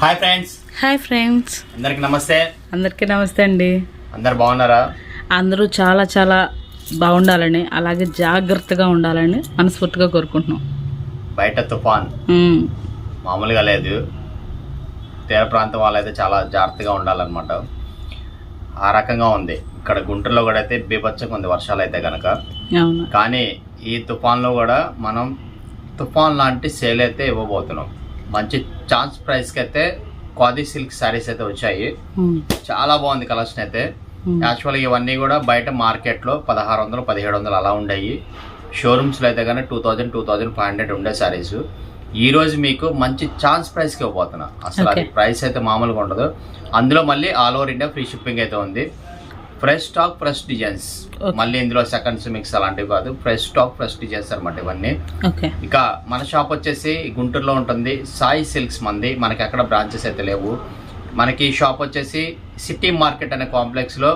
Hi friends hi friends అందరికి నమస్తే. అందరికీ నమస్తే అండి. అందరు బాగున్నారా? అందరూ చాలా చాలా బాగుండాలని అలాగే జాగ్రత్తగా ఉండాలని మనస్ఫూర్తిగా కోరుకుంటున్నాం. బయట తుఫాన్. ఉమ్, మామూలుగా లేదు. తీర ప్రాంతం వాళ్ళైతే చాలా జాగ్రత్తగా ఉండాలన్నమాట. ఆ రకంగా ఉంది. ఇక్కడ గుంటూరులో కూడా అయితే బీభత్సంగా ఉంది వర్షాలు అయితే కనుక అవును. కానీ ఈ తుఫాన్లో కూడా మనం తుఫాన్ లాంటి సేల్ అయితే ఇవ్వబోతున్నాం. మంచి ఛాన్స్ ప్రైస్కి అయితే క్వాది సిల్క్ శారీస్ అయితే వచ్చాయి. చాలా బాగుంది కలెక్షన్ అయితే. ఉమ్, యాక్చువల్గా ఇవన్నీ కూడా బయట మార్కెట్లో పదహారు వందలు పదిహేడు వందలు అలా ఉండేవి షోరూమ్స్లో అయితే కానీ two thousand two thousand five hundred ఉండే సారీస్ ఈ రోజు మీకు మంచి ఛాన్స్ ప్రైస్కి ఇవ్వబోతున్నా. అసలు అది. ప్రైస్ అయితే మామూలుగా ఉండదు. అందులో మళ్ళీ all over India free shipping అయితే ఉంది. Fresh stock fresh designs. మళ్ళీ ఇందులో సెకండ్స్ మిక్స్ అలాంటివి కాదు. ఫ్రెష్ స్టాక్ ఫ్రెష్ డిజైన్స్ అనమాట ఇవన్నీ ఇక మన షాప్ వచ్చేసి గుంటూరులో ఉంటుంది. సాయి సిల్క్స్ మంది. మనకి ఎక్కడ బ్రాంచెస్ అయితే లేవు. మనకి ఈ షాప్ వచ్చేసి సిటీ మార్కెట్ అనే కాంప్లెక్స్లో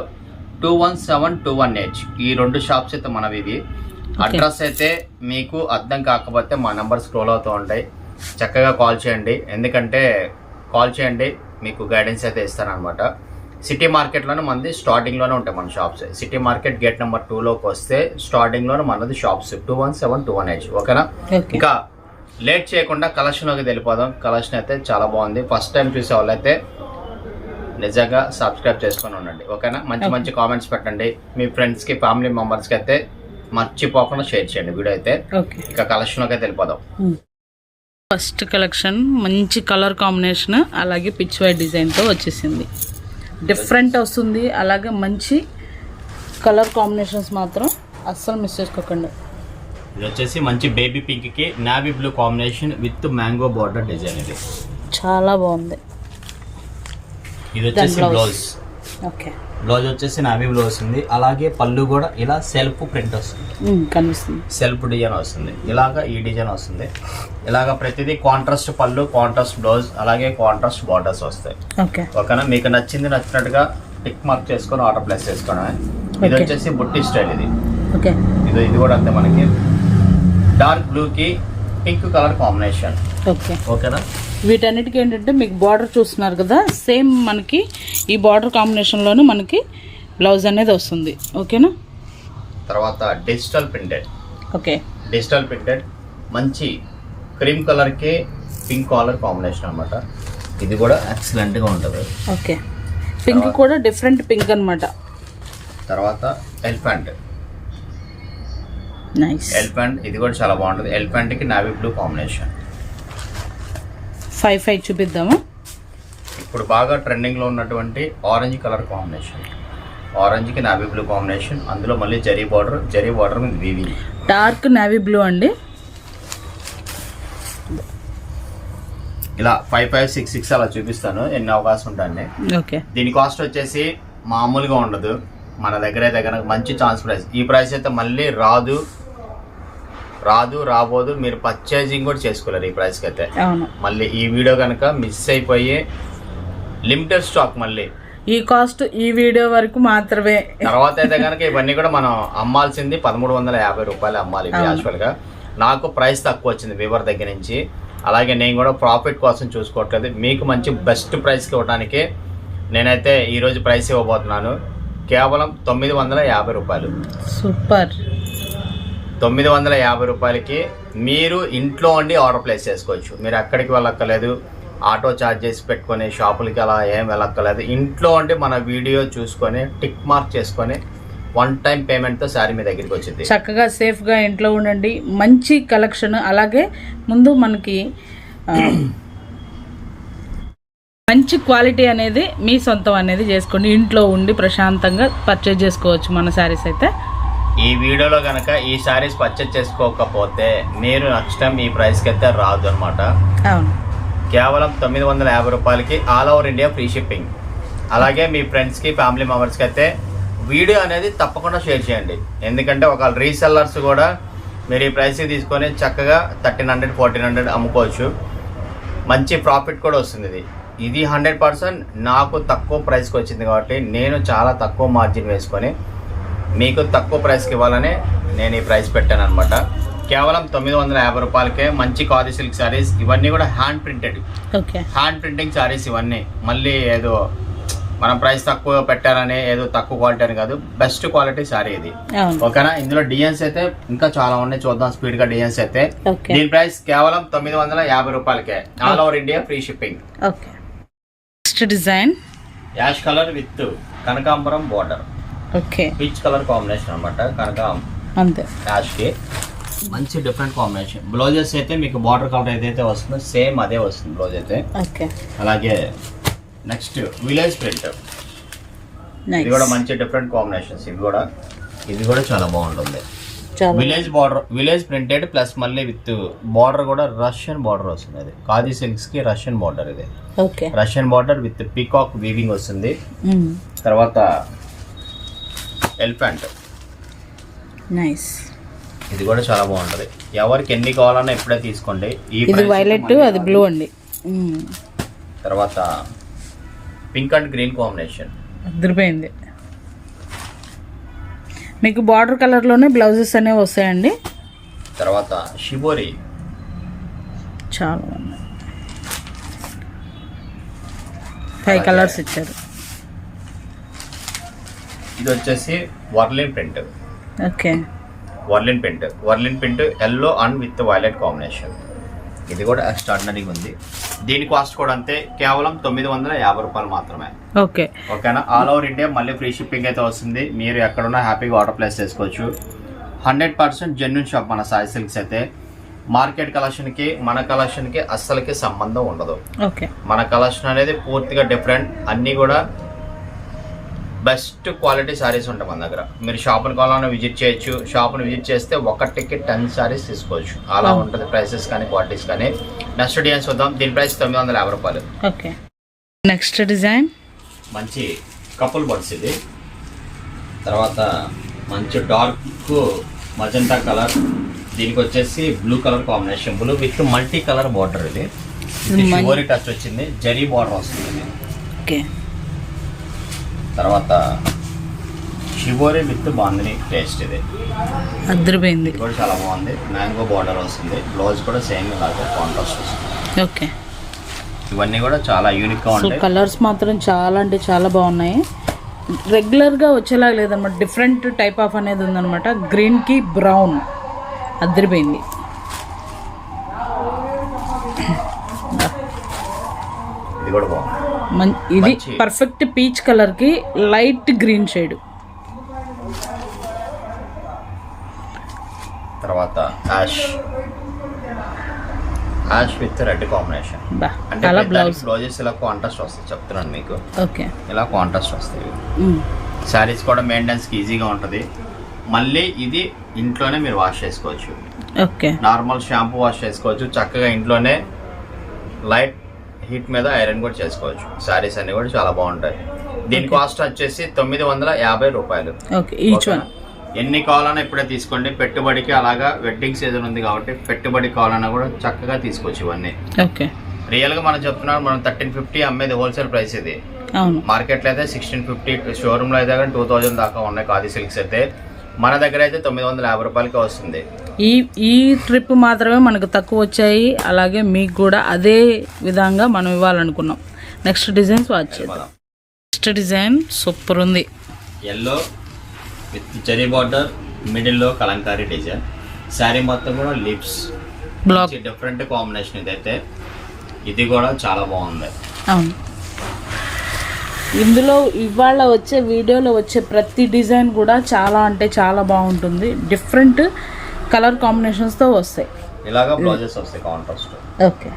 two one seven two one eight ఈ రెండు షాప్స్ అయితే మనవి ఇవి. అడ్రస్ అయితే మీకు అర్థం కాకపోతే మా నెంబర్ స్క్రోల్ అవుతూ ఉంటాయి. చక్కగా కాల్ చేయండి. ఎందుకంటే కాల్ చేయండి. మీకు గైడెన్స్ అయితే ఇస్తానన్నమాట. సిటీ మార్కెట్లోనే మనది స్టార్టింగ్లోనే ఉంటాయి మన shops city market gate number టూలోకి వస్తే స్టార్టింగ్లోనే మనది shops two one seven two one eight ఓకేనా? ఓకే ఇంకా లేట్ చేయకుండా కలెక్షన్లోకి వెళ్ళిపోదాం. కలెక్షన్ అయితే చాలా బాగుంది. ఫస్ట్ టైం చూసే వాళ్ళైతే నిజంగా సబ్స్క్రైబ్ చేసుకొని ఉండండి. ఓకేనా? మంచి. మంచి కామెంట్స్ పెట్టండి. మీ ఫ్రెండ్స్కి ఫ్యామిలీ మెంబర్స్కి అయితే మర్చిపోకుండా షేర్ చేయండి వీడియో అయితే. ఇక కలెక్షన్లోకి అయితే వెళ్ళిపోదాం. ఫస్ట్ కలెక్షన్ మంచి కలర్ కాంబినేషన్ అలాగే పిచ్ వైట్ డిజైన్తో వచ్చేసింది. డిఫరెంట్ వస్తుంది. అలాగే మంచి కలర్ కాంబినేషన్స్ మాత్రం అస్సలు మిస్ చేసుకోకండి. ఇది వచ్చేసి మంచి బేబీ పింక్కి navy blue combination with mango border design ఇది. చాలా బాగుంది. ఇది వచ్చేసి. బ్లౌజ్. ఓకే బ్లౌజ్ వచ్చేసి నావీ బ్లూ వస్తుంది. అలాగే పళ్ళు కూడా ఇలా సెల్ఫ్ ప్రింట్ వస్తుంది. కనిపిస్తుంది. సెల్ఫ్ డిజైన్ వస్తుంది. ఇలాగ ఈ డిజైన్ వస్తుంది. ఇలాగ ప్రతిదీ కాంట్రాస్ట్ పళ్ళు కాంట్రాస్ట్ బ్లౌజ్ అలాగే కాంట్రాస్ట్ బార్డర్స్ వస్తాయి. ఓకే. ఓకేనా? మీకు నచ్చింది నచ్చినట్టుగా టిక్ మార్క్ చేసుకొని ఆర్డర్ ప్లేస్ చేసుకోవడమే ఇది. వచ్చేసి బుట్టి స్టైల్ ఇది. ఓకే. ఇది ఇది కూడా అంతే మనకి. డార్క్ బ్లూకి పింక్ కలర్ కాంబినేషన్. ఓకే. ఓకేనా? వీటన్నిటికీ ఏంటంటే మీకు బార్డర్ చూస్తున్నారు కదా సేమ్ మనకి ఈ బార్డర్ కాంబినేషన్లోనే మనకి బ్లౌజ్ అనేది వస్తుంది. ఓకేనా? తర్వాత digital printed. Okay. Digital printed మంచి క్రీమ్ కలర్కి పింక్ కలర్ కాంబినేషన్ అన్నమాట. ఇది కూడా ఎక్సలెంట్గా ఉంటుంది. ఓకే. పింక్ కూడా డిఫరెంట్ పింక్ అనమాట తర్వాత ఎలిఫెంట్. నైస్. ఎలిఫెంట్ ఇది కూడా చాలా బాగుంటుంది. ఎలిఫెంట్కి navy blue combination. Five five చూపిద్దామా. ఇప్పుడు బాగా ట్రెండింగ్లో ఉన్నటువంటి ఆరెంజ్ కలర్ కాంబినేషన్ ఆరెంజ్కి నావీ బ్లూ కాంబినేషన్ అందులో మళ్ళీ జరీ బార్డర్ జరీ బార్డర్ మీద వివి డార్క్ నేవీ బ్లూ అండి. ఇలా ఫైవ్ ఫైవ్ సిక్స్ సిక్స్ అలా చూపిస్తాను ఎన్ని అవకాశం ఉంటాయండి ఓకే. దీని కాస్ట్ వచ్చేసి మామూలుగా ఉండదు. మన దగ్గర అయితే కనుక మంచి ఛాన్స్ ప్రైస్ ఈ ప్రైస్ అయితే మళ్ళీ రాదు రాదు రాబోదు మీరు పర్చేజింగ్ కూడా చేసుకోలేరు ఈ ప్రైస్కి అయితే. మళ్ళీ ఈ వీడియో కనుక మిస్ అయిపోయి లిమిటెడ్ స్టాక్ మళ్ళీ. ఈ కాస్ట్ ఈ వీడియో వరకు మాత్రమే. తర్వాత అయితే కనుక ఇవన్నీ కూడా మనం అమ్మాల్సింది పదమూడు వందల యాభై రూపాయలు అమ్మాలి. యాక్చువల్గా నాకు ప్రైస్ తక్కువ వచ్చింది వివర్ దగ్గర నుంచి. అలాగే నేను కూడా ప్రాఫిట్ కోసం చూసుకోవట్లేదు. మీకు మంచి బెస్ట్ ప్రైస్కి ఇవ్వడానికి నేనైతే ఈరోజు ప్రైస్ ఇవ్వబోతున్నాను. కేవలం తొమ్మిది వందల యాభై రూపాయలు. సూపర్. తొమ్మిది వందల యాభై రూపాయలకి మీరు ఇంట్లో ఉండి ఆర్డర్ ప్లేస్ చేసుకోవచ్చు. మీరు ఎక్కడికి వెళ్ళక్కర్లేదు ఆటో ఛార్జెస్ పెట్టుకొని షాపులకి అలా ఏం వెళ్ళక్కర్లేదు. ఇంట్లో ఉండి మన వీడియో చూసుకొని టిక్ మార్క్ చేసుకొని వన్ టైం పేమెంట్తో శారీ మీ దగ్గరికి వచ్చింది. చక్కగా సేఫ్గా ఇంట్లో ఉండండి. మంచి కలెక్షన్ అలాగే ముందు మనకి మంచి క్వాలిటీ అనేది మీ సొంతం అనేది చేసుకోండి. ఇంట్లో ఉండి ప్రశాంతంగా పర్చేజ్ చేసుకోవచ్చు మన శారీస్ అయితే. ఈ వీడియోలో కనుక ఈ శారీస్ పర్చేజ్ చేసుకోకపోతే మీరు నెక్స్ట్ టైం ఈ ప్రైస్కి అయితే రాదు అనమాట కేవలం తొమ్మిది వందల యాభై రూపాయలకి all over India free shipping అలాగే మీ ఫ్రెండ్స్కి ఫ్యామిలీ మెంబర్స్కి అయితే వీడియో అనేది తప్పకుండా షేర్ చేయండి. ఎందుకంటే ఒక రీసెల్లర్స్ కూడా మీరు ఈ ప్రైస్కి తీసుకొని చక్కగా థర్టీన్ హండ్రెడ్ ఫోర్టీన్ హండ్రెడ్ అమ్ముకోవచ్చు. మంచి ప్రాఫిట్ కూడా వస్తుంది ఇది. ఇది హండ్రెడ్ పర్సెంట్ నాకు తక్కువ ప్రైస్కి వచ్చింది కాబట్టి నేను చాలా తక్కువ మార్జిన్ వేసుకొని మీకు తక్కువ ప్రైస్కి ఇవ్వాలని నేను ఈ ప్రైస్ పెట్టాను అనమాట కేవలం తొమ్మిది వందల యాభై రూపాయలకే మంచి కాది సిల్క్ సారీస్ ఇవన్నీ కూడా hand printed hand printing saris ఇవన్నీ. మళ్ళీ ఏదో మనం ప్రైస్ తక్కువ పెట్టారని ఏదో తక్కువ క్వాలిటీ అని కాదు బెస్ట్ క్వాలిటీ సారీ ఇది. ఓకేనా ఇందులో డిజైన్స్ అయితే ఇంకా చాలా ఉన్నాయి. చూద్దాం స్పీడ్గా డిజైన్స్ అయితే. దీని ప్రైస్ కేవలం తొమ్మిది వందల యాభై రూపాయలకే. All over India free shipping next design ash colour with కనకాంబరం border okay peach colour combination అనమాట కనకాం అంతే. యాష్కి మంచి డిఫరెంట్ కాంబినేషన్ బ్లౌజెస్ అయితే మీకు బార్డర్ కలర్ ఏదైతే వస్తుందో సేమ్ అదే వస్తుంది బ్లౌజ్ అయితే. ఓకే అలాగే నెక్స్ట్ విలేజ్ ప్రింట్ ఇది కూడా మంచి డిఫరెంట్ కాంబినేషన్స్ ఇవి కూడా ఇది కూడా చాలా బాగుంటుంది. Village border village printed plus మళ్ళీ విత్ బార్డర్ కూడా రష్యన్ బార్డర్ వస్తుంది అది. ఖాదీ సిల్క్స్కి రష్యన్ బార్డర్ ఇది. Okay Russian border with peacock weaving వస్తుంది. మ్మ్. తర్వాత ఎలిఫెంట్. నైస్ ఇది కూడా చాలా బాగుంటది. ఎవరికి ఎన్ని కావాలన్నా ఇప్పుడే తీసుకోండి. ఇది వైలెట్ అది బ్లూ అండి. మ్మ్. తర్వాత పింక్ అండ్ గ్రీన్ కాంబినేషన్ అదిరిపోయింది. మీకు బార్డర్ కలర్లోనే బ్లౌజెస్ అనేవి వస్తాయండి. తర్వాత షిబోరి చాలా బాగున్నాయి ఫైవ్. కలర్స్ ఇచ్చారు. ఇది వచ్చేసి Warli print. Okay. Warli print. Warli print yellow and with violet combination ఇది కూడా ఎక్స్ట్రాడినరీగా ఉంది. దీని కాస్ట్ కూడా అంతే. కేవలం తొమ్మిది వందల యాభై రూపాయలు మాత్రమే. ఓకే. ఓకేనా? ఆల్ ఓవర్ ఇండియా మళ్ళీ ఫ్రీ షిప్పింగ్ అయితే వస్తుంది. మీరు ఎక్కడున్నా హ్యాపీగా ఆర్డర్ ప్లేస్ చేసుకోవచ్చు. హండ్రెడ్ పర్సెంట్ జెన్యున్ షాప్ మన సాయి సిల్క్స్ అయితే. మార్కెట్ కలెక్షన్కి మన కలెక్షన్కి అస్సలకి సంబంధం ఉండదు. ఓకే. మన కలెక్షన్ అనేది పూర్తిగా డిఫరెంట్ అన్నీ కూడా బెస్ట్ క్వాలిటీ శారీస్ ఉంటాయి మన దగ్గర. మీరు షాప్ని కావాలన్నా విజిట్ చేయొచ్చు. షాప్ని విజిట్ చేస్తే ఒకటికి టెన్ శారీస్ తీసుకోవచ్చు. అలా. ఉంటుంది ప్రైసెస్ కానీ క్వాలిటీస్ కానీ. నెక్స్ట్ డిజైన్స్ చూద్దాం. దీని ప్రైస్ తొమ్మిది వందల యాభై రూపాయలు. ఓకే. Next design? మంచి కపుల్ బడ్స్ ఇది. తర్వాత మంచి డార్క్ మజంతా కలర్. దీనికి వచ్చేసి blue colour combination. Blue with multi colour border ఇది. టచ్ వచ్చింది. జరీ బార్డర్ వస్తుంది. ఓకే. తర్వాత షివోరి విత్ బాందిని టేస్ట్ ఇది. అదిరిపోయింది ఇది కూడా చాలా బాగుంది. మ్యాంగో బార్డర్ వస్తుంది. బ్లౌజ్ కూడా సేమ్ ఇలాగే కాంట్రాస్ట్ వస్తుంది. ఓకే. ఇవన్నీ కూడా చాలా యూనిక్గా అసలు ఉంటాయి. కలర్స్ మాత్రం చాలా అంటే చాలా బాగున్నాయి. రెగ్యులర్గా వచ్చేలాగా లేదనమాట. డిఫరెంట్ టైప్ ఆఫ్ అనేది ఉందన్నమాట గ్రీన్కి బ్రౌన్ అదిరిపోయింది ఇది కూడా బాగుంది మన్ ఇది పర్ఫెక్ట్ పీచ్ కలర్కి లైట్ గ్రీన్ షేడ్ తర్వాత ash ash with red combination అంటే అలా బ్లౌజ్ బ్లౌజెస్ ఇలా కాంట్రాస్ట్ వస్తాయి చెప్తున్నాను మీకు. ఓకే. ఇలా కాంట్రాస్ట్ వస్తాయి. శారీస్ కూడా మెయింటెనెన్స్కి ఈజీగా ఉంటుంది. మళ్ళీ ఇది ఇంట్లోనే మీరు వాష్ చేసుకోవచ్చు. ఓకే. నార్మల్ షాంపూ వాష్ చేసుకోవచ్చు. చక్కగా ఇంట్లోనే లైట్ హీట్ మీద ఐరన్ కూడా చేసుకోవచ్చు. శారీస్ అన్ని కూడా చాలా బాగుంటాయి. దీని కాస్ట్ వచ్చేసి తొమ్మిది వందల యాభై రూపాయలు. ఎన్ని కావాలన్నా ఇప్పుడే తీసుకోండి. పెట్టుబడికి అలాగా వెడ్డింగ్ సీజన్ ఉంది కాబట్టి పెట్టుబడి కావాలన్నా కూడా చక్కగా తీసుకోవచ్చు ఇవన్నీ. ఓకే రియల్గా మనం చెప్తున్నాం మనం థర్టీన్ ఫిఫ్టీ అమ్మేది హోల్సేల్ ప్రైస్ ఇది. మార్కెట్లో అయితే సిక్స్టీన్ ఫిఫ్టీ షోరూమ్లో అయితే టూ థౌజండ్ దాకా ఉన్నాయి. ఖాదీ సిల్క్స్ అయితే మన దగ్గర అయితే తొమ్మిది వందల యాభై రూపాయలకి వస్తుంది. ఈ ఈ ట్రిప్ మాత్రమే మనకు తక్కువ వచ్చాయి. అలాగే మీకు కూడా అదే విధంగా మనం ఇవ్వాలనుకున్నాం. నెక్స్ట్ డిజైన్స్ వాచ్ చేద్దాం. నెక్స్ట్ డిజైన్ సూపర్ ఉంది. ఎల్లో విత్ చెరీ బార్డర్ మిడిల్లో కలంకారీ డిజైన్ శారీ మొత్తం కూడా లిప్స్ బ్లాక్ డిఫరెంట్ కాంబినేషన్ ఇదైతే. ఇది కూడా చాలా బాగుంది. అవును. ఇందులో ఇవాళ వచ్చే వీడియోలో వచ్చే ప్రతి డిజైన్ కూడా చాలా అంటే చాలా బాగుంటుంది. డిఫరెంట్ కలర్ కాంబినేషన్స్తో వస్తాయి. ఇలాగా బ్లౌజెస్ వస్తాయి కాంట్రాస్ట్ ఓకే.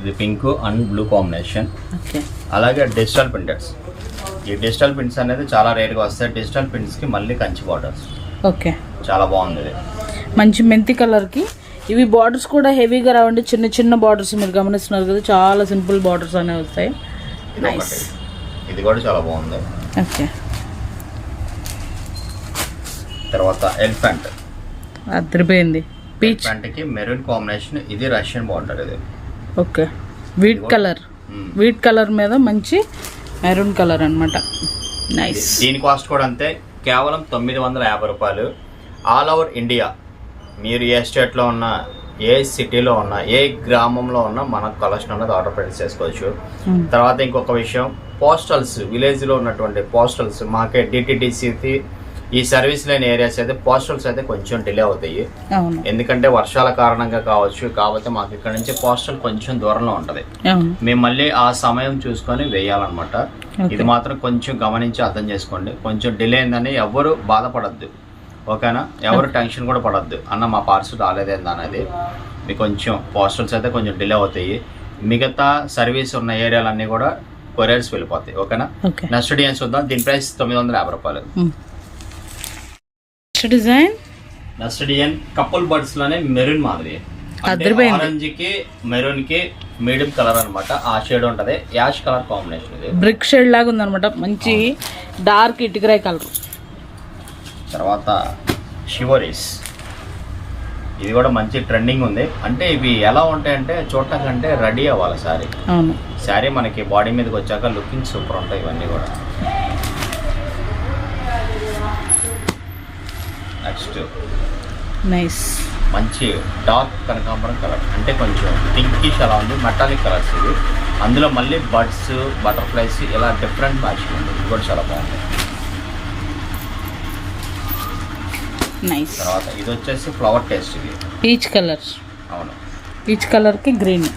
ఇది pink and blue combination. Okay. అలాగే డిజిటల్ ప్రింటర్స్ ఈ డిజిటల్ ప్రింట్స్ అనేది చాలా రేర్గా వస్తాయి. డిజిటల్ ప్రింట్స్కి మళ్ళీ కంచి బార్డర్స్ ఓకే. చాలా బాగుంది మంచి మెంతి కలర్కి ఇవి బార్డర్స్ కూడా హెవీగా రావండి. చిన్న చిన్న బార్డర్స్ మీరు గమనిస్తున్నారు కదా చాలా సింపుల్ బార్డర్స్ అనేవి వస్తాయి. ఒకటి. ఇది కూడా చాలా బాగుంది. ఓకే. తర్వాత ఎలిఫెంట్. అదిరిపోయింది. పీచ్ ఎలిఫెంట్కి మెరూన్ కాంబినేషన్ ఇది రష్యన్ బార్డర్ ఇది. Okay. Wheat colour. Wheat colour మీద మంచి మెరూన్ కలర్ అనమాట నైస్ దీని కాస్ట్ కూడా అంతే. కేవలం తొమ్మిది వందల యాభై రూపాయలు. ఆల్ ఓవర్ ఇండియా మీరు ఏ స్టేట్లో ఉన్నా ఏ సిటీలో ఉన్నా ఏ గ్రామంలో ఉన్నా మన కలెక్షన్ అనేది ఆర్డర్ పెట్టి చేసుకోవచ్చు. ఉమ్. తర్వాత ఇంకొక విషయం పోస్టల్స్ విలేజ్లో ఉన్నటువంటి పోస్టల్స్ మాకే డిటిడిసికి ఈ సర్వీస్ లేని ఏరియాస్ అయితే పోస్టల్స్ అయితే కొంచెం డిలే అవుతాయి. ఎందుకంటే వర్షాల కారణంగా కావచ్చు కాకపోతే మాకు ఇక్కడ నుంచి పోస్టల్ కొంచెం దూరంలో ఉంటుంది. మేము మళ్ళీ ఆ సమయం చూసుకొని వేయాలన్నమాట. ఇది మాత్రం కొంచెం గమనించి అర్థం చేసుకోండి. కొంచెం డిలే అయిందని ఎవరు బాధపడద్దు. ఓకేనా? ఎవరు టెన్షన్ కూడా పడద్దు. అన్న మా పార్సల్ రాలేదేందా అనేది మీకు కొంచెం పోస్టల్స్ అయితే కొంచెం డిలే అవుతాయి. మిగతా సర్వీస్ ఉన్న ఏరియాలన్నీ కూడా కొరియర్స్ వెళ్ళిపోతాయి. ఓకేనా? ఓకే. నెక్స్ట్ డిజైన్ చూద్దాం. దీని ప్రైస్ తొమ్మిది వందల యాభై రూపాయలు. Next design? Next design couple బర్డ్స్లోనే maroon మాదిరి. ఆరెంజ్కి మెరూన్కి మీడియం కలర్ అన్నమాట. ఆ షేడ్ ఉంటది. యాష్ కలర్ కాంబినేషన్ ఇది. బ్రిక్ షేడ్ లాగా ఉందన్నమాట. మంచి డార్క్ ఇటుకరాయ్ కలర్. తర్వాత షివరీస్ ఇది కూడా మంచి ట్రెండింగ్ ఉంది. అంటే ఇవి ఎలా ఉంటాయంటే చూడటానికంటే రెడీ అవ్వాలి శారీ. శారీ మనకి బాడీ మీదకి వచ్చాక లుకింగ్ సూపర్ ఉంటాయి ఇవన్నీ కూడా. నెక్స్ట్. నైస్. మంచి డార్క్ కనకాంబరం కలర్. అంటే కొంచెం పింకిష్ అలా ఉంది మెటాలిక్ కలర్స్ ఇవి. అందులో మళ్ళీ బర్డ్స్ బటర్ఫ్లైస్ ఇలా డిఫరెంట్ మ్యాచింగ్ ఉంది. ఇది కూడా చాలా బాగుంది. నైస్ తర్వాత ఇది వచ్చేసి ఫ్లవర్ టేస్ట్ ఇది. పీచ్ కలర్ అవును. పీచ్ కలర్కి గ్రీన్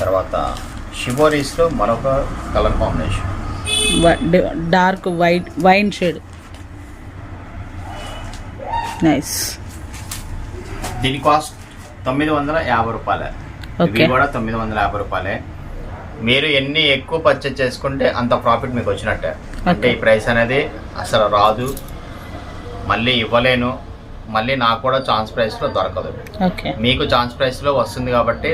తర్వాత షివోరీస్లో మరొక colour combination dark white wine shade nice దీని కాస్ట్ తొమ్మిది వందల యాభై రూపాయలే. ఓకే కూడా తొమ్మిది వందల యాభై రూపాయలే. మీరు ఎన్ని ఎక్కువ పర్చేజ్ చేసుకుంటే అంత ప్రాఫిట్ మీకు వచ్చినట్టే. అంటే ఈ ప్రైస్ అనేది అసలు రాదు. మళ్ళీ ఇవ్వలేను. మళ్ళీ నాకు కూడా ఛాన్స్ ప్రైస్లో దొరకదు. ఓకే. మీకు ఛాన్స్ ప్రైస్లో వస్తుంది కాబట్టి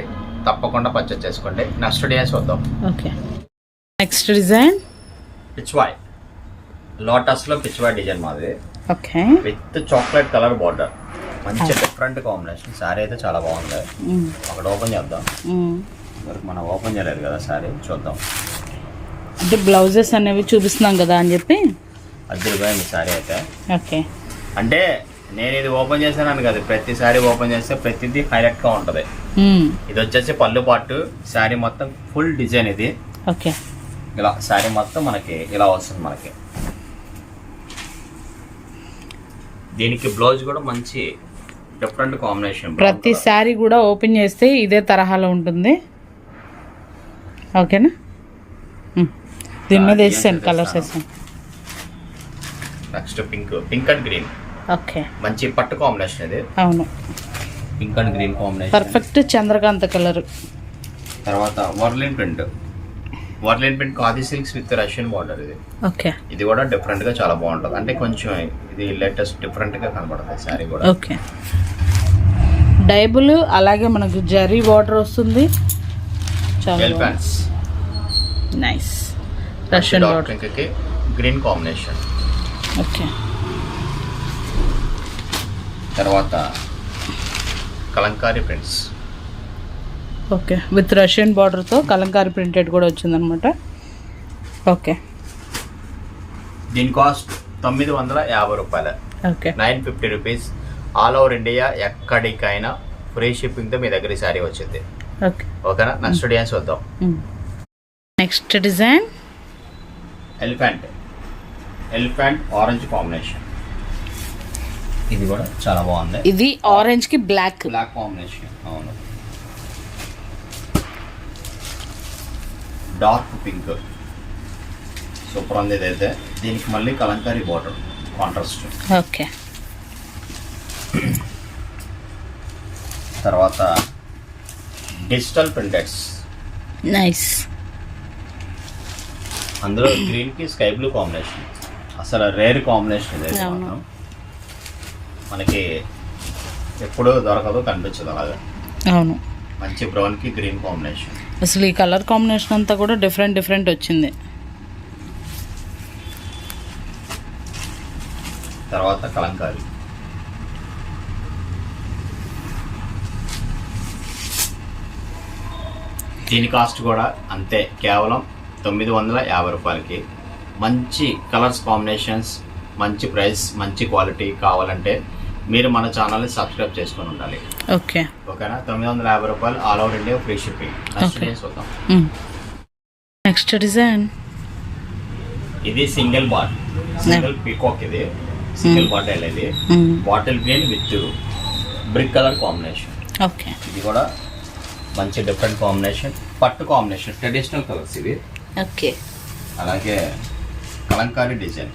తప్పకుండా పర్చేజ్ చేసుకోండి. నెక్స్ట్ డేస్ వద్దాం ఓకే. నెక్స్ట్ డిజైన్ పిచ్వాయ్ లోటస్లో పిచ్వాయ్ డిజైన్ మాది. Okay. With chocolate colour border మంచి డిఫరెంట్ కాంబినేషన్ శారీ అయితే చాలా బాగుంది. ఒకటి ఓపెన్ చేద్దాం. మరి మనం ఓపెన్ చేయలేదు కదా శారీ చూద్దాం. అంటే బ్లౌజెస్ అనేవి చూపిస్తున్నాం కదా అని చెప్పి? అది మీ శారీ అయితే. ఓకే. అంటే నేను ఇది ఓపెన్ చేశానని కదా ప్రతి శారీ ఓపెన్ చేస్తే ప్రతిదీ హైలైట్గా ఉంటుంది. ఇది వచ్చేసి పళ్ళు పాటు శారీ మొత్తం ఫుల్ డిజైన్ ఇది. ఓకే. ఇలా శారీ మొత్తం మనకి ఇలా వస్తుంది మనకి. దీనికి బ్లౌజ్ కూడా మంచి డిఫరెంట్ కాంబినేషన్. ప్రతి శారీ కూడా ఓపెన్ చేస్తే ఇదే తరహాలో ఉంటుంది. ఓకేనా. దీని మీద వేసాను కలర్స్ వేసాను next pink pink and green okay. మంచి పట్టు కాంబినేషన్ ఇది. అవును. Pink and green combination perfect Chandrakanta colour తర్వాత Warli print Warli print khadi silks with Russian border ఇది. ఓకే. ఇది కూడా డిఫరెంట్గా చాలా బాగుంటుంది. అంటే కొంచెం ఇది లేటెస్ట్ డిఫరెంట్గా కనబడుతుంది శారీ కూడా. ఓకే. డైబుల్ అలాగే మనకు జరీ వాటర్ వస్తుంది. చాలా నైస్ రష్యన్ డార్క్ వాటర్ పింక్కి గ్రీన్ కాంబినేషన్ ఓకే తర్వాత Kalamkari prints okay with Russian బార్డర్తో కలంకారీ ప్రింటెడ్ కూడా వచ్చిందనమాట ఓకే దీని కాస్ట్ తొమ్మిది వందల యాభై రూపాయలు. Okay nine fifty rupees. All over India ఎక్కడికైనా ఫ్రీ షిప్పింగ్తో మీ దగ్గర ఈ శారీ వచ్చింది. ఓకేనా? నెక్స్ట్ డిజైన్స్ వద్దాం. Next design elephant elephant orange combination ఇది కూడా చాలా బాగుంది. ఇది ఆరెంజ్కి బ్లాక్ బ్లాక్ కాంబినేషన్ అవును. డార్క్ పింక్ సూపర్ ఉంది ఇదైతే. దీనికి మళ్ళీ కలంకారీ బార్డర్ కాంట్రాస్ట్ ఓకే. తర్వాత డిజిటల్ ప్రింటెడ్స్ నైస్. అందులో గ్రీన్కి స్కై బ్లూ కాంబినేషన్ అసలు రేర్ కాంబినేషన్ ఇది మనకి ఎప్పుడూ దొరకదు కనిపించదు అలాగా. అవును. మంచి బ్రౌన్కి గ్రీన్ కాంబినేషన్ అసలు ఈ కలర్ కాంబినేషన్ అంతా కూడా డిఫరెంట్ డిఫరెంట్ వచ్చింది. తర్వాత కలంకారీ. దీని కాస్ట్ కూడా అంతే. కేవలం తొమ్మిది వందల యాభై రూపాయలకి. మంచి కలర్స్ కాంబినేషన్స్ మంచి ప్రైస్ మంచి క్వాలిటీ కావాలంటే మీరు మన ఛానల్ని సబ్స్క్రైబ్ చేసుకొని ఉండాలి. ఓకే. ఓకేనా? తొమ్మిది వందల యాభై రూపాయలు all over India free shipping. Next design. ఇది సింగిల్ బాట్. సింగిల్ పీకాక్ ఇది. సింగిల్ బాటిల్ ఇది. Bottle green with brick colour combination. Okay. ఇది కూడా మంచి డిఫరెంట్ కాంబినేషన్ పట్టు కాంబినేషన్ ట్రెడిషనల్ కలర్స్ ఇవి. ఓకే. అలాగే కలంకారీ డిజైన్.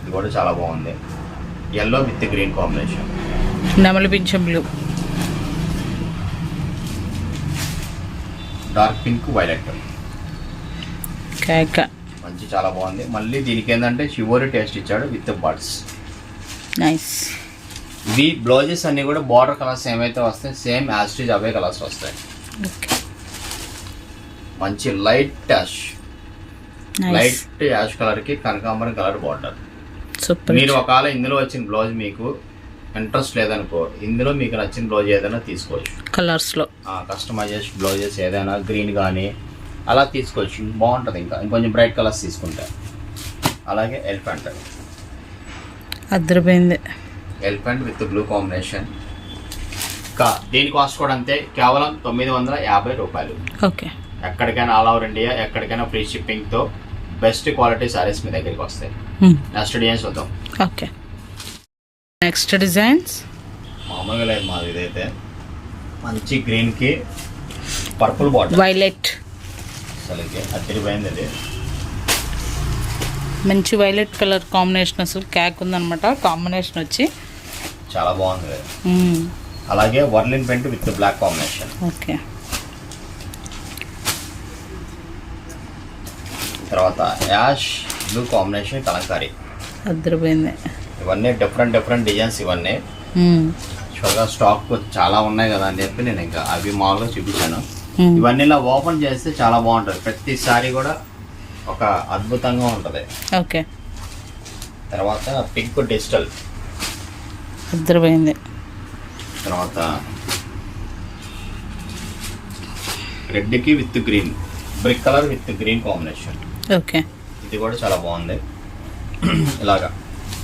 ఇది కూడా చాలా బాగుంది. ఎల్లో విత్ గ్రీన్ కాంబినేషన్ నెమలి పింఛం బ్లూ డార్క్ పింక్ వైలెట్ మంచి చాలా బాగుంది. మళ్ళీ దీనికి ఏంటంటే షివోరి టేస్ట్ ఇచ్చాడు విత్ బర్డ్స్ నైస్ ఇవి బ్లౌజెస్ అన్ని కూడా బార్డర్ కలర్స్ ఏమైతే వస్తాయి సేమ్ యాస్టిజ్ అవే కలర్స్ వస్తాయి. మంచి లైట్ యాష్. లైట్ యాష్ కలర్కి కనకాంబరం కలర్ బార్డర్. మీరు ఒకవేళ ఇందులో వచ్చిన బ్లౌజ్ మీకు ఇంట్రెస్ట్ లేదనుకో ఇందులో మీకు నచ్చిన బ్లౌజ్ ఏదైనా తీసుకోవచ్చు. కలర్స్లో కస్టమైజేషన్ బ్లౌజెస్ ఏదైనా గ్రీన్ కానీ అలా తీసుకోవచ్చు. బాగుంటుంది ఇంకా. ఇంకొంచెం బ్రైట్ కలర్స్ తీసుకుంటే. అలాగే ఎలిఫెంట్ అద్దరిపోయింది. ఎలిఫెంట్ విత్ బ్లూ కాంబినేషన్ కా దీని కాస్ట్ కూడా అంతే. కేవలం తొమ్మిది వందల యాభై రూపాయలు. ఓకే. ఎక్కడికైనా ఆల్ ఓవర్ ఇండియా ఎక్కడికైనా ఫ్రీ షిప్పింగ్తో బెస్ట్ క్వాలిటీ సారీస్ మీ దగ్గరికి వస్తాయి. నెక్స్ట్ డిజైన్స్ వద్దాం ఓకే. నెక్స్ట్ డిజైన్స్ మామూలుగా లేదు మాది ఇదైతే. మంచి గ్రీన్కి పర్పుల్ బాటిల్ వైలెట్ అసలుకి అద్దరిపోయింది ఇది మంచి వైలెట్ కలర్ కాంబినేషన్ అసలు క్యాక్ ఉందన్నమాట. కాంబినేషన్ వచ్చి చాలా బాగుంది. అలాగే Warli paint with black combination. Okay. తర్వాత యాష్ బ్లూ కాంబినేషన్ కలంకారీ. అద్దరిపోయింది. ఇవన్నీ డిఫరెంట్ డిఫరెంట్ డిజైన్స్ ఇవన్నీ. షుగర్ స్టాక్ చాలా ఉన్నాయి కదా అని చెప్పి నేను ఇంకా అవి మామూలుగా చూపించాను. ఇవన్నీ ఇలా ఓపెన్ చేస్తే చాలా బాగుంటుంది. ప్రతిసారి కూడా ఒక అద్భుతంగా ఉంటుంది. ఓకే. తర్వాత పింక్ డిజిటల్. అద్దరిపోయింది తర్వాత రెడ్కి with green brick colour with green combination. Okay. ఇది కూడా చాలా బాగుంది. ఇలాగా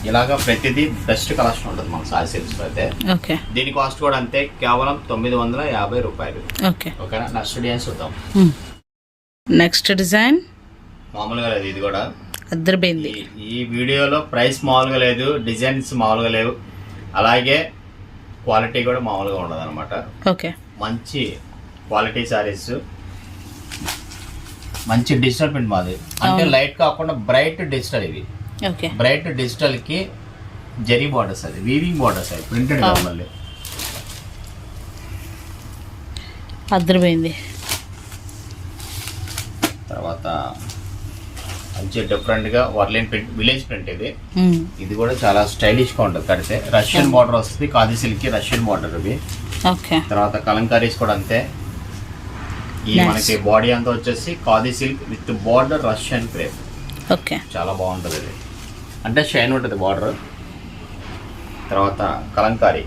ఇలాగా ప్రతిదీ బెస్ట్ కలెక్షన్ ఉంటుంది మన సాయి సిల్క్స్లో అయితే. ఓకే. దీని కాస్ట్ కూడా అంతే కేవలం తొమ్మిది వందల యాభై రూపాయలు. ఓకే. ఓకేనా? నెక్స్ట్ డిజైన్స్ చూద్దాం. నెక్స్ట్ డిజైన్ మామూలుగా లేదు ఇది కూడా. అద్దరిపోయింది. ఈ వీడియోలో ప్రైస్ మామూలుగా లేదు డిజైన్స్ మామూలుగా లేవు. అలాగే క్వాలిటీ కూడా మామూలుగా ఉండదు అనమాట ఓకే. మంచి క్వాలిటీ సారీస్. మంచి డిజిటల్ ప్రింట్ మాది. అంటే. లైట్ కాకుండా బ్రైట్ డిజిటల్ ఇవి. బ్రైట్ డిజిటల్కి జరీ బార్డర్స్ అది వీవింగ్ బార్డర్స్ అది ప్రింటెడ్ కాదు. మళ్ళీ. అద్దరిపోయింది. తర్వాత మంచి డిఫరెంట్గా వర్లిన్ ప్రింట్ విలేజ్ ప్రింట్ ఇది. ఇది కూడా చాలా స్టైలిష్గా ఉంటుంది కడితే. రష్యన్ బార్డర్ వస్తుంది కాది సిల్క్కి రష్యన్ బార్డర్ ఇవి. ఓకే తర్వాత కలంకారీస్ కూడా అంతే. ఈ. మనకి బాడీ అంతా వచ్చేసి khadi silk with border Russian crepe okay చాలా బాగుంటుంది ఇది. అంటే షైన్ ఉంటుంది బార్డర్ తర్వాత Kalamkari.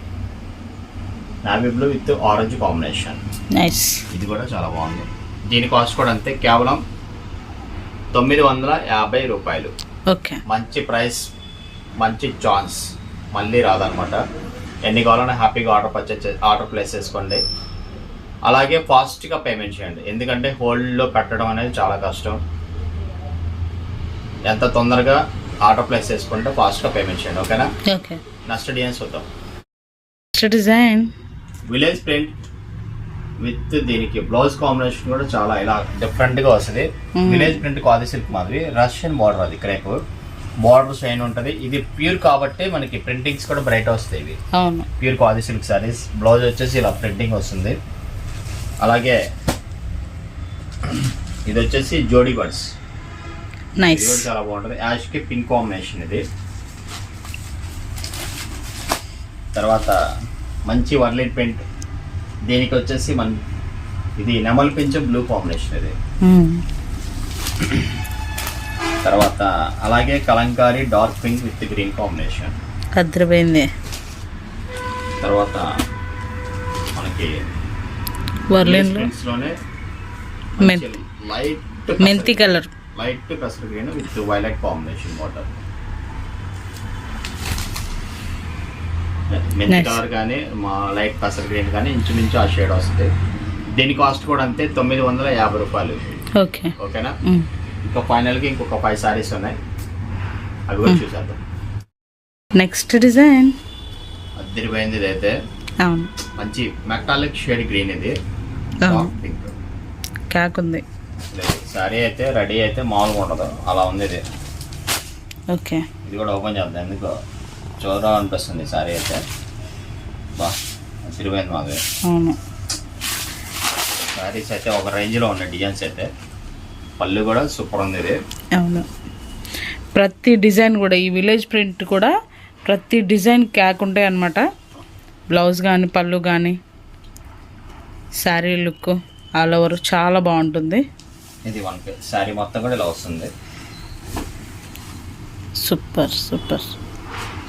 Navy blue with orange combination nice ఇది కూడా చాలా బాగుంది. దీని కాస్ట్ కూడా అంతే. కేవలం తొమ్మిది వందల యాభై రూపాయలు. ఓకే. మంచి ప్రైస్ మంచి ఛాన్స్ మళ్ళీ రాదనమాట. ఎన్ని కావాలన్నా హ్యాపీగా ఆర్డర్ పర్చేస్ ఆర్డర్ ప్లేస్ చేసుకోండి. అలాగే ఫాస్ట్గా పేమెంట్ చేయండి. ఎందుకంటే హోల్డ్లో పెట్టడం అనేది చాలా కష్టం. ఎంత తొందరగా ఆర్డర్ ప్లేస్ చేసుకుంటే ఫాస్ట్గా పేమెంట్ చేయండి. ఓకేనా? ఓకే. నెక్స్ట్ డిజైన్స్ చూద్దాం. డిజైన్ విలేజ్ ప్రింట్ విత్ దీనికి బ్లౌజ్ కాంబినేషన్ కూడా చాలా ఇలా డిఫరెంట్గా వస్తుంది. విలేజ్ ప్రింట్ కాది సిల్క్ మాదిరి రష్యన్ బార్డర్ అది క్రేప్ బార్డర్ షైన్ ఉంటుంది. ఇది ప్యూర్ కాబట్టి మనకి ప్రింటింగ్స్ కూడా బ్రైట్ వస్తాయి ఇవి. ప్యూర్ కాది సిల్క్ సారీస్ బ్లౌజ్ వచ్చేసి ఇలా ప్రింటింగ్ వస్తుంది. అలాగే ఇది వచ్చేసి జోడీ బర్డ్స్ నైస్ చాలా బాగుంటుంది. యాష్కి పింక్ కాంబినేషన్ ఇది. తర్వాత మంచి వర్లిన్ ప్రింట్ దీనికి వచ్చేసి మన ఇది నెమల్ పింఛం బ్లూ కాంబినేషన్ ఇది. తర్వాత అలాగే Kalamkari dark pink with green combination. అద్దరిపోయింది తర్వాత మనకి లోనే. లైట్ మెంతి colour. Light కసర్ green with violet combination water. మెంతి. కలర్ కానీ మా లైట్ పసర్ గ్రీన్ కానీ ఇంచుమించు ఆ షేడ్ వస్తుంది దీని కాస్ట్ కూడా అంతే తొమ్మిది వందల యాభై రూపాయలు. ఓకే. ఓకేనా. ఇంకా ఫైనల్గా ఇంకొక ఫైవ్ సారీస్ ఉన్నాయి. అవి కూడా. చూసేద్దాం. Next design? అద్దరిపోయింది ఇదైతే. అవును. మంచి మెటాలిక్ షేడ్ గ్రీన్ ఇది. పింక్ క్యాక్ ఉంది. సారీ అయితే రెడీ అయితే మామూలుగా ఉండదు. అలా ఉంది ఇది. ఓకే. ఇది కూడా ఓపెన్ చేద్దాం ఎందుకు. చూద్దాం అనిపిస్తుంది సారీ అయితే. బా మాది అవును. సారీస్ అయితే ఒక రేంజ్లో ఉన్నాయి డిజైన్స్ అయితే. పళ్ళు కూడా సూపర్ ఉంది ఇది. అవును. ప్రతి డిజైన్ కూడా ఈ విలేజ్ ప్రింట్ కూడా ప్రతి డిజైన్ క్యాక్ ఉంటాయి అన్నమాట. బ్లౌజ్ కానీ పళ్ళు కానీ శారీ లుక్ ఆల్ ఓవర్ చాలా బాగుంటుంది. ఇది వన్ సారీ మొత్తం కూడా ఇలా వస్తుంది. Super super.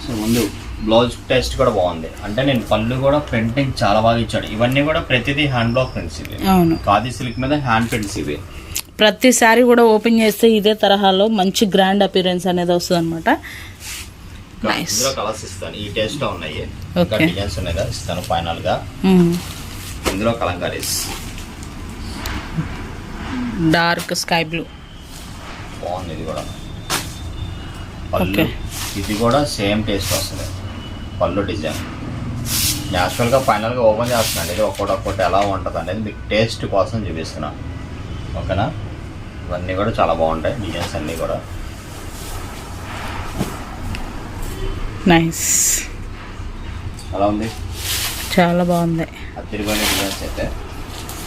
సో ముందు బ్లౌజ్ టెస్ట్ కూడా బాగుంది. అంటే నేను పళ్ళు కూడా ప్రింటింగ్ చాలా బాగా ఇచ్చాడు. ఇవన్నీ కూడా ప్రతిదీ హ్యాండ్ బ్లాక్ ప్రింట్స్ ఇవి. అవును. ఖాదీ సిల్క్ మీద హ్యాండ్ ప్రింట్స్ ఇవి. ప్రతి శారీ కూడా ఓపెన్ చేస్తే ఇదే తరహాలో మంచి గ్రాండ్ అపీరెన్స్ అనేది వస్తుంది అనమాట. ఇందులో కలర్స్ ఇస్తాను. ఈ టేస్ట్ ఉన్నాయి. ఇంకా. డిజైన్స్ ఉన్నాయి కదా ఇస్తాను ఫైనల్గా. ఇందులో కలంకారీస్ డార్క్ స్కై బ్లూ బాగుంది ఇది కూడా. పళ్ళు. ఇది కూడా సేమ్ టేస్ట్ వస్తుంది. పళ్ళు డిజైన్. న్యాచురల్గా ఫైనల్గా ఓపెన్ చేస్తున్నాను. ఇది ఒక్కొక్కటి ఒక్కొక్కటి ఎలా ఉంటుంది అనేది మీకు టేస్ట్ కోసం చూపిస్తున్నాను ఓకేనా? ఇవన్నీ కూడా చాలా బాగుంటాయి. డిజైన్స్ అన్నీ కూడా. నైస్. ఎలా ఉంది? చాలా బాగుంది. అది తిరిగిపోయిన డిజైన్స్ అయితే.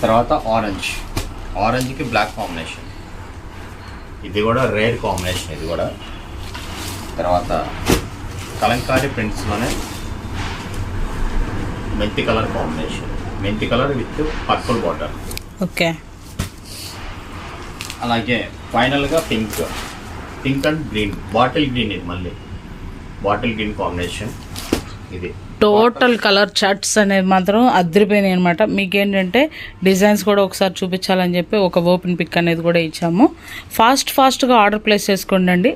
తర్వాత ఆరెంజ్. ఆరెంజ్కి black combination. ఇది కూడా రేర్ కాంబినేషన్ ఇది కూడా. తర్వాత కలంకారీ ప్రింట్స్లోనే మెంతి కలర్ కాంబినేషన్. మెంతి colour with purple border. Okay. అలాగే ఫైనల్గా pink. Pink and green. Bottle green ఇది మళ్ళీ. Bottle green combination. ఇది. టోటల్ కలర్ చట్స్ అనేది మాత్రం అద్దరిపోయినాయి అనమాట మీకేంటంటే డిజైన్స్ కూడా ఒకసారి చూపించాలని చెప్పి ఒక ఓపెన్ పిక్ అనేది కూడా ఇచ్చాము. ఫాస్ట్ ఫాస్ట్గా ఆర్డర్ ప్లేస్ చేసుకోండి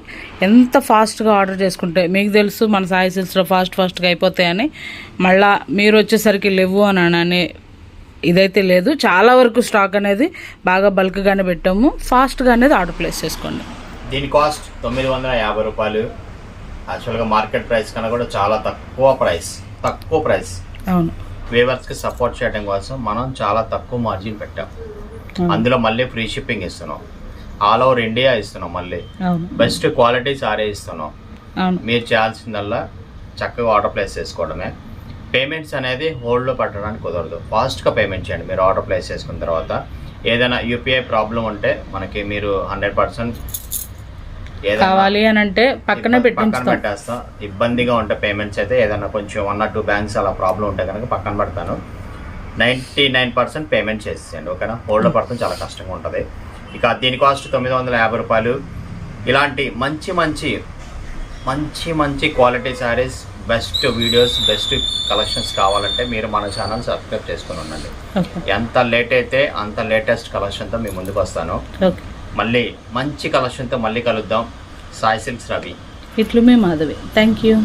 ఎంత ఫాస్ట్గా ఆర్డర్ చేసుకుంటే మీకు తెలుసు మన సాయి సిల్స్లో ఫాస్ట్ ఫాస్ట్గా అయిపోతాయని. మళ్ళా మీరు వచ్చేసరికి లేవు అని అనని ఇదైతే లేదు. చాలా వరకు స్టాక్ అనేది బాగా బల్క్గానే పెట్టాము. ఫాస్ట్గా అనేది ఆర్డర్ ప్లేస్ చేసుకోండి. దీని కాస్ట్ తొమ్మిది వందల యాభై రూపాయలు. యాక్చువల్గా మార్కెట్ ప్రైస్ కన్నా కూడా చాలా తక్కువ ప్రైస్. తక్కువ ప్రైస్. అవును. వేవర్స్కి సపోర్ట్ చేయడం కోసం మనం చాలా తక్కువ మార్జిన్ పెట్టాం. అందులో మళ్ళీ ఫ్రీ షిప్పింగ్ ఇస్తున్నాం. ఆల్ ఓవర్ ఇండియా ఇస్తున్నాం మళ్ళీ. బెస్ట్ క్వాలిటీ సారీ ఇస్తున్నాం. మీరు చేయాల్సిందల్లా చక్కగా ఆర్డర్ ప్లేస్ చేసుకోవడమే. పేమెంట్స్ అనేది హోల్డ్లో పెట్టడానికి కుదరదు. ఫాస్ట్గా పేమెంట్ చేయండి. మీరు ఆర్డర్ ప్లేస్ చేసుకున్న తర్వాత ఏదైనా యూపీఐ ప్రాబ్లం ఉంటే మనకి మీరు హండ్రెడ్ పర్సెంట్ కావాలి అని అంటే పక్కనే పెట్టేస్తాం. ఇబ్బందిగా ఉంటే పేమెంట్స్ అయితే ఏదైనా కొంచెం వన్ ఆర్ టూ బ్యాంక్స్ అలా ప్రాబ్లం ఉంటే కనుక పక్కన పెడతాను. నైంటీ నైన్ పర్సెంట్ పేమెంట్ చేసేయండి ఓకేనా? హోల్డ్ పడతాం చాలా కష్టంగా ఉంటుంది. ఇక దీని కాస్ట్ తొమ్మిది వందల యాభై రూపాయలు. ఇలాంటి మంచి మంచి మంచి మంచి quality saris best videos best collections కావాలంటే మీరు మన ఛానల్ సబ్స్క్రైబ్ చేసుకుని ఉండండి. ఎంత లేట్ అయితే అంత లేటెస్ట్ కలెక్షన్తో మీ ముందుకు వస్తాను. ఓకే. మళ్ళీ మంచి కలెక్షన్తో మళ్ళీ కలుద్దాం. సాయి సిల్క్స్ రవి. ఇట్లు మీ మాధవి. Thank you